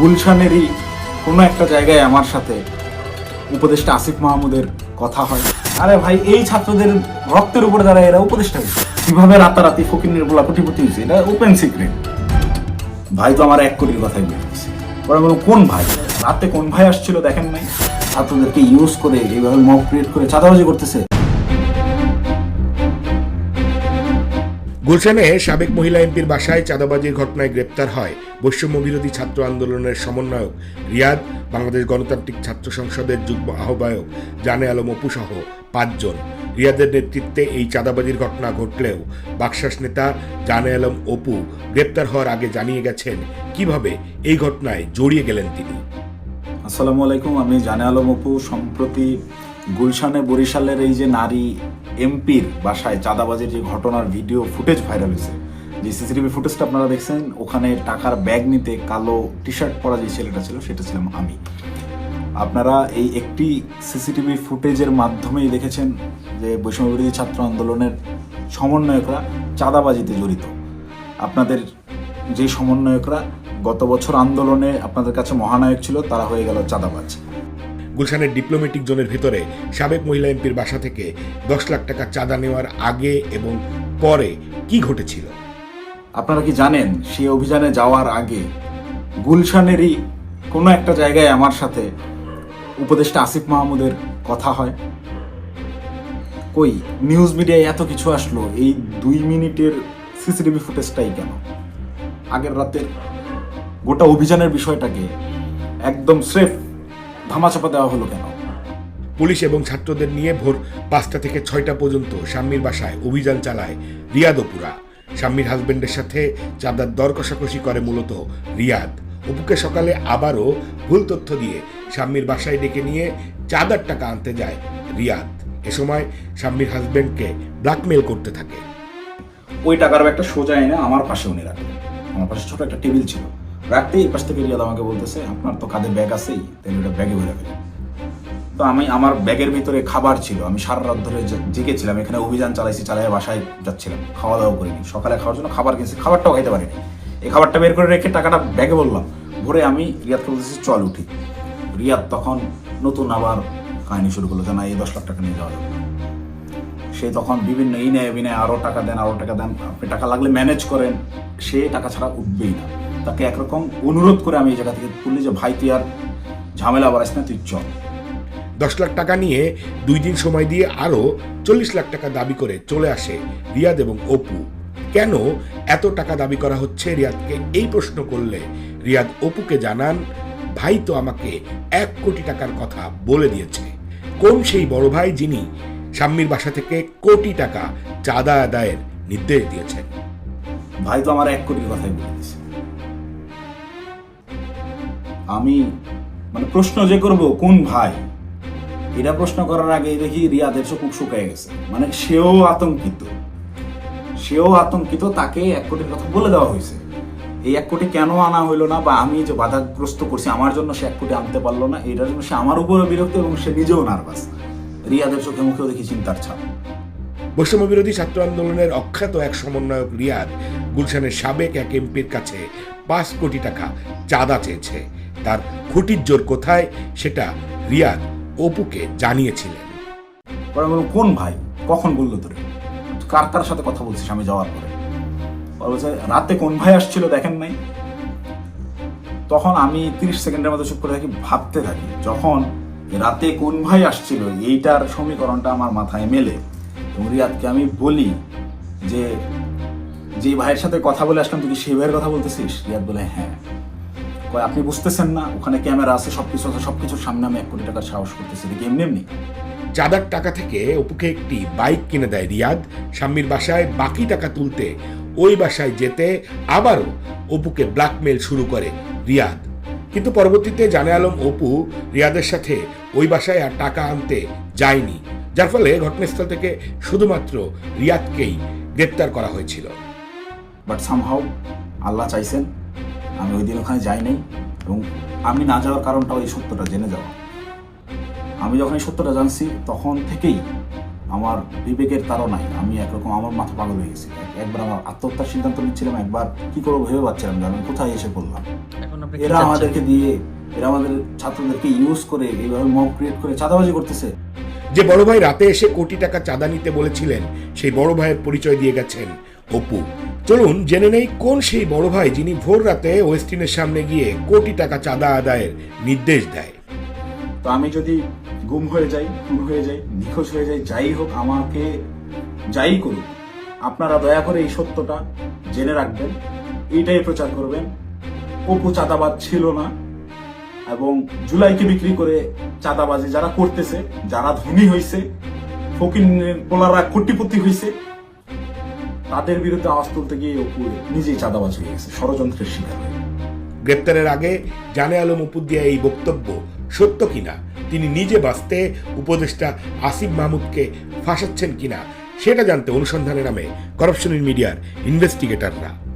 গুলশানেরই কোনো একটা জায়গায় আমার সাথে উপদেষ্টা আসিফ মাহমুদের কথা হয়। আরে ভাই, এই ছাত্রদের রক্তের উপরে যারা এরা উপদেষ্টা হয়েছে। কীভাবে রাতারাতি ফকির নির্বলা কোটিপতি হয়েছে? এটা ওপেন সিক্রেট ভাই তো আমার এক কোটির কথাই বলতেছে পরে বলব কোন ভাই? রাতে কোন ভাই আসছিল দেখেন নাই? ছাত্রদেরকে ইউজ করে এইভাবে মক ক্রিয়েট করে চাঁদাবাজি করতেছে। গুলশানে সাবেক মহিলা এমপির বাসায় চাঁদাবাজির ঘটনায় গ্রেপ্তার হয় বৈষম্য বিরোধী ছাত্র আন্দোলনের সমন্বয়ক রিয়াদ, বাংলাদেশ গণতান্ত্রিক ছাত্র সংসদের যুগ্ম আহ্বায়ক জানে আলম অপু সহ পাঁচজন। রিয়াদের নেতৃত্বে এই চাঁদাবাজির ঘটনা ঘটলেও বাকশাস নেতা জানে আলম অপু গ্রেপ্তার হওয়ার আগে জানিয়ে গেছেন কীভাবে এই ঘটনায় জড়িয়ে গেলেন তিনি। আসসালামু আলাইকুম, আমি জানে আলম অপু। সম্প্রতি গুলশানে বরিশালের এই যে নারী এমপির বাসায় চাঁদাবাজির যে ঘটনার ভিডিও ফুটেজ ভাইরাল হয়েছে যে সিসিটিভি ফুটেজটা আপনারা দেখছেন, ওখানে টাকার ব্যাগ নিতে কালো টি শার্ট পরা যে ছেলেটা ছিল, সেটা ছিলাম আমি। আপনারা এই একটি সিসিটিভি ফুটেজের মাধ্যমেই দেখেছেন যে বৈষম্য বিরোধী ছাত্র আন্দোলনের সমন্বয়করা চাঁদাবাজিতে জড়িত। আপনাদের যে সমন্বয়করা গত বছর আন্দোলনে আপনাদের কাছে মহানায়ক ছিল, তারা হয়ে গেল চাঁদাবাজ। গুলশানের ডিপ্লোম্যাটিক জোনের ভিতরে সাবেক মহিলা এমপির বাসা থেকে দশ লাখ টাকা চাঁদা নেওয়ার আগে এবং পরে কি ঘটেছিল? আপনারা কি জানেন, সেই অভিযানে যাওয়ার আগে গুলশানেরই কোনো একটা জায়গায় আমার সাথে উপদেষ্টা আসিফ মাহমুদের কথা হয়? কই নিউজ মিডিয়ায় এত কিছু আসলো, এই দুই মিনিটের সিসিটিভি ফুটেজটাই কেন? আগের রাতের গোটা অভিযানের বিষয়টাকে একদম স্রেফ ধামাচাপা দেওয়া হলো কেন? পুলিশ এবং ছাত্রদের নিয়ে ভোর পাঁচটা থেকে ছয়টা পর্যন্ত শাম্মীর বাসায় অভিযান চালায় রিয়াদপুরা। শাম্মীর হাজবেন্ডের সাথে চাঁদার দর কষাকষি করে মূলত রিয়াদ। অপুকে সকালে আবারও ভুল তথ্য দিয়ে শাম্মীর বাসায় ডেকে নিয়ে চাঁদার টাকা আনতে যায় রিয়াদ। এ সময় শাম্মীর হাজবেন্ডকে ব্ল্যাকমেল করতে থাকে। ওই টাকার একটা সোজা এনে আমার পাশে উনি রাখলেন আমার পাশে ছোট একটা টেবিল ছিল। রাখতেই পাশ থেকে রিয়াদ আমাকে বলতেছে, আপনার তো কাঁধে ব্যাগ আছেই, তাহলে ওটা ব্যাগে ভরে ফেলেন। তো আমি আমার ব্যাগের ভিতরে খাবার ছিল। আমি সারা রাত ধরে জেগেছিলাম। এখানে অভিযান চালাইছি চালাই বাসায় যাচ্ছিলাম। খাওয়া দাওয়া করিনি। সকালে খাওয়ার জন্য খাবার কিনছি, খাবারটাও খাইতে পারিনি। এই খাবারটা বের করে রেখে টাকাটা ব্যাগে বললাম। ভরে আমি রিয়াদকে বলতেছি, চল উঠি। রিয়াদ তখন নতুন আবার কাহিনী শুরু করল যে না এই দশ লাখ টাকা নিয়ে যাওয়া যাবে সে তখন বিভিন্ন এই নেয় বিনয় আরও টাকা দেন আরও টাকা দেন। আপনি টাকা লাগলে ম্যানেজ করেন। সে টাকা ছাড়া উঠবেই না। তাকে একরকম অনুরোধ করে আমি এই জায়গা থেকে তুললি যে, ভাই, তুই আর ঝামেলা বাড়াইস না, তুই চল। দশ লাখ টাকা নিয়ে দুই দিন সময় দিয়ে আরও চল্লিশ লাখ টাকা দাবি করে চলে আসে রিয়াদ এবং অপু। কেন এত টাকা দাবি করা হচ্ছে? রিয়াদকে এই প্রশ্ন করলে রিয়াদ অপুকে জানান, ভাই তো আমাকে এক কোটি টাকার কথা বলে দিয়েছে। কোন সেই বড় ভাই যিনি শাম্মীর বাসা থেকে কোটি টাকা চাঁদা আদায়ের নির্দেশ দিয়েছেন? ভাই তো আমার এক কোটির কথাই বলে দিছে আমি মানে প্রশ্ন যে করব, কোন ভাই? এটা প্রশ্ন করার আগে দেখি রিয়াদের মুখ শুকায় গেছে। মানে সেও আতঙ্কিত। সেও আতঙ্কিত, তাকে এক কোটির কথা বলে দেওয়া হয়েছে। এই এক কোটি কেন আনা হইল না বা আমি যে বাধাগ্রস্ত করছি, আমার জন্য সে এক কোটি আনতে পারল না, এটার জন্য সে আমার উপরে বিরক্ত এবং সে নিজেও নার্ভাস। রিয়াদের চোখে মুখেও দেখি চিন্তার ছাপ। বৈষম্য বিরোধী ছাত্র আন্দোলনের অখ্যাত এক সমন্বয়ক রিয়াদ গুলশানের সাবেক এক এমপির কাছে পাঁচ কোটি টাকা চাঁদা চেয়েছে। তার খুঁটির জোর কোথায়? সেটা রিয়াদ অপুকে জানিয়েছিলেন। পরে আমি বললাম, কোন ভাই? কখন বলল তোরে? কার কার সাথে কথা বলছিস আমি যাওয়ার পরে? পরে বলছে রাতে কোন ভাই আসছিল দেখেন নাই? তখন আমি তিরিশ সেকেন্ডের মতো চুপ করে থাকি ভাবতে থাকি যখন রাতে কোন ভাই আসছিল এইটার সমীকরণটা আমার মাথায় মেলে এবং রিয়াদকে আমি বলি যে যে ভাইয়ের সাথে কথা বলে আসলাম তুই কি সেই ভাইয়ের কথা বলতেছিস? রিয়াদ বলে হ্যাঁ। কয় আপনি বুঝতেছেন না? ওখানে ক্যামেরা আছে সবকিছু আছে সবকিছুর সামনে আমি এক কোটি টাকার সাহস করতেছি। এটা কি এমনি এমনি। চাঁদার টাকা থেকে অপুকে একটি বাইক কিনে দেয় রিয়াদ স্বামীর বাসায় বাকি টাকা তুলতে ওই বাসায় যেতে আবারও অপুকে ব্ল্যাকমেল শুরু করে রিয়াদ। কিন্তু পরবর্তীতে জানে আলম অপু রিয়াদের সাথে ওই বাসায় আর টাকা আনতে যায়নি যার ফলে ঘটনাস্থল থেকে শুধুমাত্র রিয়াদকেই গ্রেপ্তার করা হয়েছিল। বাট সামহাও আল্লাহ চাইছেন আমি ওই দিন ওখানে যাই নাই এবং আমি না যাওয়ার কারণটা ওই সত্যটা জেনে যাওয়া। আমি যখন এই সত্যটা জানছি তখন থেকেই আমার বিবেকের তারও নাই আমি একরকম আমার মাথা পাগল হয়ে গেছি। একবার আমার আত্মহত্যার সিদ্ধান্ত নিচ্ছিলাম একবার কি করব ভেবে পাচ্ছিলাম যে আমি কোথায় এসে পড়লাম। এরা আমাদেরকে দিয়ে এরা আমাদের ছাত্রদেরকে ইউজ করে এইভাবে মব ক্রিয়েট করে চাঁদাবাজি করতেছে। যে বড় ভাই রাতে এসে কোটি টাকা চাঁদা নিতে বলেছিলেন সেই বড় ভাইয়ের পরিচয় দিয়ে গেছেন। অপু। চলুন জেনে নেই কোন সেই বড় ভাই যিনি ভোর রাতে ওয়েস্টিনের সামনে গিয়ে কোটি টাকা চাঁদা আদায়ের নির্দেশ দেয়? তো আমি যদি গুম হয়ে যাই, খুন হয়ে যাই, নিখোঁজ হয়ে যাই যাই হোক আমাকে যাই করুক, আপনারা দয়া করে এই সত্যটা জেনে রাখবেন, এইটাই প্রচার করবেন। অপু চাঁদাবাজ ছিল না এবং জুলাইকে বিক্রি করে চাঁদাবাজি যারা করতেছে, যারা ধনী হয়েছে ফকিনের পোলারা কোটিপতি হয়েছে তাদের বিরুদ্ধে আওয়াজ তুলতে গিয়ে অপু নিজেই চাঁদাবাজ হয়ে গেছে, ষড়যন্ত্রের শিকার গ্রেপ্তারের আগে জানে আলম উপুদ্দিয়া এই বক্তব্য সত্য কিনা? তিনি নিজে বাঁচতে উপদেষ্টা আসিফ মাহমুদকে ফাঁসাচ্ছেন কিনা, সেটা জানতে অনুসন্ধানে নামে করাপশন ইন মিডিয়ার ইনভেস্টিগেটররা।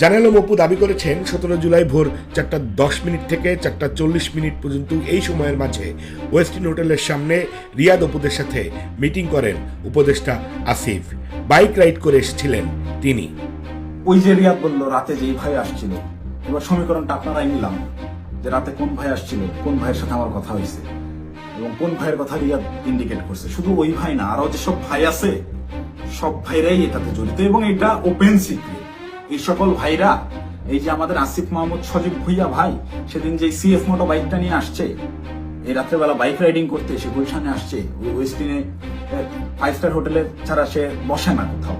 জানালো অপু দাবি করেছেন, সতেরো জুলাই ভোর চারটা দশ মিনিট থেকে চারটা চল্লিশ মিনিট পর্যন্ত এই সময়ের মাঝে ওয়েস্টিন হোটেলের সামনে রিয়াদ অপুদের সাথে মিটিং করেন উপদেষ্টা আসিফ। বাইক রাইড করে এসেছিলেন তিনি। ওই যে রিয়াদ বলল, রাতে যেই ভাই আসছিল। এবার সমীকরণটা আপনারাই নিলাম, যে রাতে কোন ভাই আসছিল, কোন ভাইয়ের সাথে আমার কথা হয়েছে, এবং কোন ভাইয়ের কথা রিয়াদ ইন্ডিকেট করছে। শুধু ওই ভাই না আরও যেসব ভাই আছে, সব ভাইরাই এটাতে জড়িত, এবং এটা ওপেন সিক্রেট এই সকল ভাইরা, এই যে আমাদের আসিফ মাহমুদ সজীব ভুইয়া ভাই, সেদিন যে সিএফ মোটো বাইকটা নিয়ে আসছে, এই রাত্রেবেলা বাইক রাইডিং করতে এসে গুলশানে আসছে, ওই ওয়েস্টিনে ফাইভ স্টার হোটেলে ছাড়া সে বসে না কোথাও।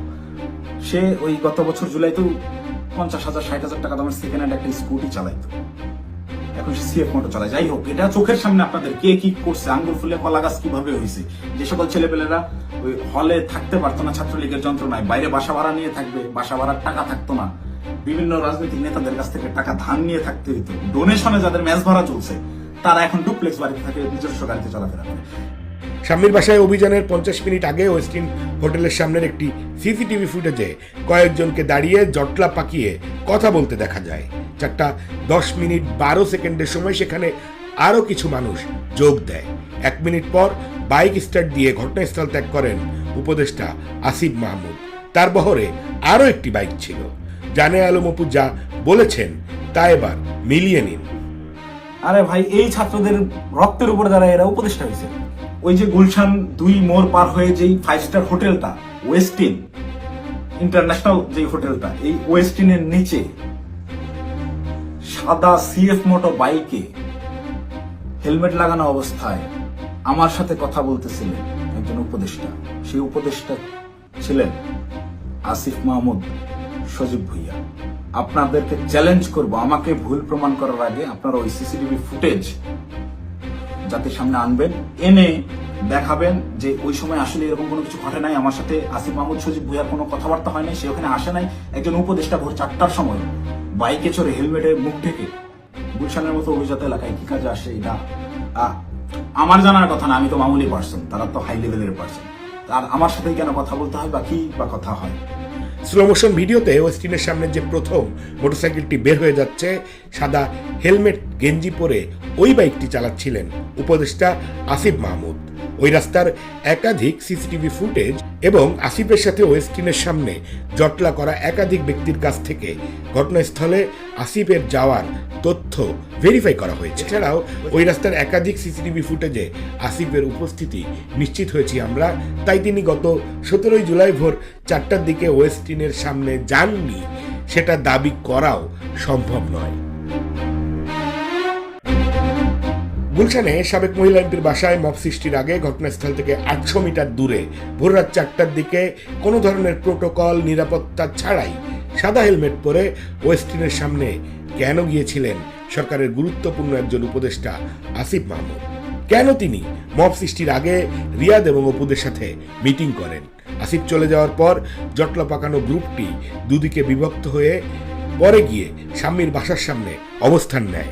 সে ওই গত বছর জুলাইতেও পঞ্চাশ হাজার, ষাট হাজার টাকা দামের সেকেন্ড হ্যান্ড একটা স্কুটি চালাইতো। এখন সে সিএফ মোটর চালায় যাই হোক, এটা চোখের সামনে আপনাদের কে কি করছে আঙ্গুর ফুলে কলা গাছ কীভাবে হয়েছে? যে সকল ছেলেপেলেরা ওই হলে থাকতে পারতো না ছাত্রলীগের যন্ত্রণায়, বাইরে বাসা ভাড়া নিয়ে থাকবে, বাসা ভাড়ার টাকা থাকতো না। বিভিন্ন রাজনৈতিক নেতাদের কাছ থেকে টাকা ধান নিয়ে থাকতে হইতো। ডোনেশনে যাদের ম্যাচ ভাড়া চলছে, তারা এখন ডুপ্লেক্স বাড়িতে থাকে, নিজস্ব গাড়িতে চলাফেরা করে। স্বামীর বাসায় অভিযানের পঞ্চাশ মিনিট আগে ওয়েস্টিন হোটেলের সামনের একটি সিসিটিভি ফুটেজে কয়েকজনকে দাঁড়িয়ে জটলা পাকিয়ে কথা বলতে দেখা যায়। চারটা দশ মিনিট বারো সেকেন্ডের সময় সেখানে আরও কিছু মানুষ যোগ দেয়। এক মিনিট পর বাইক স্টার্ট দিয়ে ঘটনাস্থল ত্যাগ করেন উপদেষ্টা আসিফ মাহমুদ। তার বহরে আরও একটি বাইক ছিল। জানে আলম অপু যা বলেছেন, তা এবার মিলিয়ে নিন। আরে ভাই, এই ছাত্রদের রক্তের উপরে যারা এরা উপদেষ্টা হয়েছে। ওই যে গুলশান দুই মোড় পার হয়ে যেই ফাইভ স্টার হোটেলটা ওয়েস্টিন ইন্টারন্যাশনাল যে হোটেলটা, এই ওয়েস্টিনের নিচে সাদা সিএফ মোটো বাইকে হেলমেট লাগানো অবস্থায় আমার সাথে কথা বলতেছিলেন একজন উপদেষ্টা। সেই উপদেষ্টা ছিলেন আসিফ মাহমুদ সজীব ভুইয়া। আপনাদেরকে চ্যালেঞ্জ করব। আমাকে ভুল প্রমাণ করার আগে আপনারা ওই সিসিটিভি ফুটেজ যাতে সামনে আনবেন, এনে দেখাবেন যে ওই সময় আসলে এরকম কোনো কিছু ঘটে নাই। আমার সাথে আসিফ মাহমুদ সজীব ভুইয়ার কোনো কথাবার্তা হয় নাই, সে ওখানে আসে নাই। একজন উপদেষ্টা ভোর চারটার সময় বাইকে চড়ে হেলমেটের মুখ থেকে গুলশানের মতো অভিজাত এলাকায় কি কাজে আসে আহ, আমার জানার কথা না আমি তো মামুলি পার্সন তারা তো হাই লেভেলের পার্সন আর আমার সাথেই কেন কথা বলতে হয় বা কি বা কথা হয়? স্লো মোশন ভিডিওতে ওয়েস্টিনের সামনে যে প্রথম মোটরসাইকেলটি বের হয়ে যাচ্ছে সাদা হেলমেট, গেঞ্জি পরে ওই বাইকটি চালাচ্ছিলেন উপদেষ্টা আসিফ মাহমুদ। ওই রাস্তার একাধিক সিসিটিভি ফুটেজ এবং আসিফের সাথে ওয়েস্টিনের সামনে জটলা করা একাধিক ব্যক্তির কাছ থেকে ঘটনাস্থলে আসিফের যাওয়ার তথ্য ভেরিফাই করা হয়েছে। এছাড়াও ওই রাস্তার একাধিক সিসিটিভি ফুটেজে আসিফের উপস্থিতি নিশ্চিত হয়েছি আমরা। তাই তিনি গত সতেরোই জুলাই ভোর চারটার দিকে ওয়েস্টিনের সামনে যাননি, সেটা দাবি করাও সম্ভব নয়। গুলশানে সাবেক মহিলা এমপির বাসায় মব সৃষ্টির আগে ঘটনাস্থল থেকে আটশো মিটার দূরে ভোর রাত চারটার দিকে কোনো ধরনের প্রোটোকল নিরাপত্তা ছাড়াই সাদা হেলমেট পরে ওয়েস্টিনের সামনে কেন গিয়েছিলেন সরকারের গুরুত্বপূর্ণ একজন উপদেষ্টা আসিফ মাহমুদ? কেন তিনি মব সৃষ্টির আগে রিয়াদ এবং অপুদের সাথে মিটিং করেন? আসিফ চলে যাওয়ার পর জটলা পাকানো গ্রুপটি দুদিকে বিভক্ত হয়ে পরে গিয়ে স্বামীর বাসার সামনে অবস্থান নেয়।